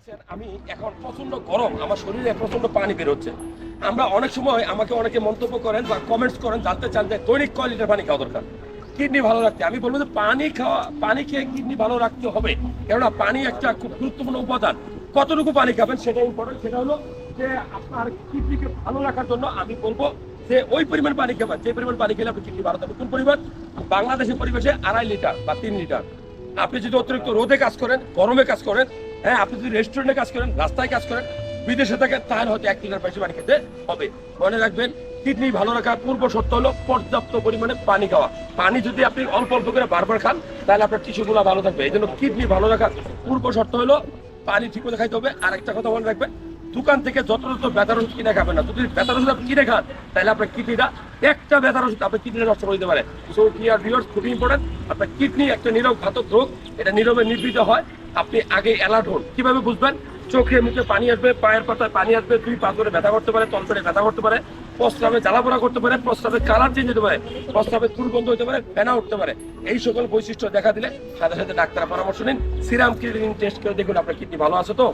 দেখছেন, আমি এখন প্রচণ্ড গরম, আমার শরীরে প্রচণ্ড পানি বের হচ্ছে আমরা অনেক সময় আমাকে অনেকে মন্তব্য করেন বা কমেন্টস করেন, জানতে চান যে দৈনিক কয় লিটার পানি খাওয়া দরকার? কিডনি ভালো রাখতে, আমি বলব যে পানি খাওয়া, পানি খেয়ে কিডনি ভালো রাখতে হবে। কেননা পানি একটা খুব গুরুত্বপূর্ণ উপাদান। কতটুকু পানি খাবেন সেটা ইম্পর্টেন্ট সেটা হলো যে আপনার কিডনিকে ভালো রাখার জন্য আমি বলব যে ওই পরিমাণ পানি খাবেন, যে পরিমাণ পানি খেলে আপনি কিডনি ভালো কোন পরিমাণ? বাংলাদেশের পরিবেশে আড়াই লিটার বা তিন লিটার। আপনি যদি অতিরিক্ত রোদে কাজ করেন, গরমে কাজ করেন হ্যাঁ আপনি যদি রেস্টুরেন্টে কাজ করেন, রাস্তায় কাজ করেন, বিদেশে থাকেন তাহলে হয়তো এক লিটার বেশি পানি খেতে হবে। মনে রাখবেন, কিডনি ভালো রাখার পূর্ব শর্ত হলো পর্যাপ্ত পরিমাণে পানি খাওয়া। পানি যদি আপনি অল্প অল্প করে বারবার খান, তাহলে আপনার টিস্যুগুলো ভালো থাকবে। এই জন্য কিডনি ভালো রাখার পূর্ব শর্ত হলো পানি ঠিক মতো খাইতে হবে। আর একটা কথা মনে রাখবেন, দোকান থেকে যত যত বেতার ওষুধ কিনে খাবেন না। যদি বেতার ওষুধ আপনি কিনে খান, তাহলে আপনার কিডনিটা একটা বেতার ওষুধ আপনার কিডনি নষ্ট করে দিতে পারে। সো ডিয়ার ভিউয়ার্স খুবই ইম্পর্টেন্ট আপনার কিডনি একটা নীরব ঘাতক রোগ, এটা নীরবে নির্বৃত হয়। আপনি আগে অ্যালার্ট হন। কীভাবে বুঝবেন? চোখে, মুখে পানি আসবে, পায়ের পাতায় পানি আসবে, দুই পা ধরে ব্যথা করতে পারে তলপেটে ব্যথা করতে পারে, প্রস্রাবে জ্বালাপোড়া করতে পারে, প্রস্রাবে কালার চেঞ্জ হতে পারে, প্রস্রাবে দুর্গন্ধ হতে পারে, ফেনা উঠতে পারে। এই সকল বৈশিষ্ট্য দেখা দিলে সাথে সাথে ডাক্তার পরামর্শ নিন। সিরাম কিডনি টেস্ট করে দেখুন আপনার কিডনি ভালো আছে তো?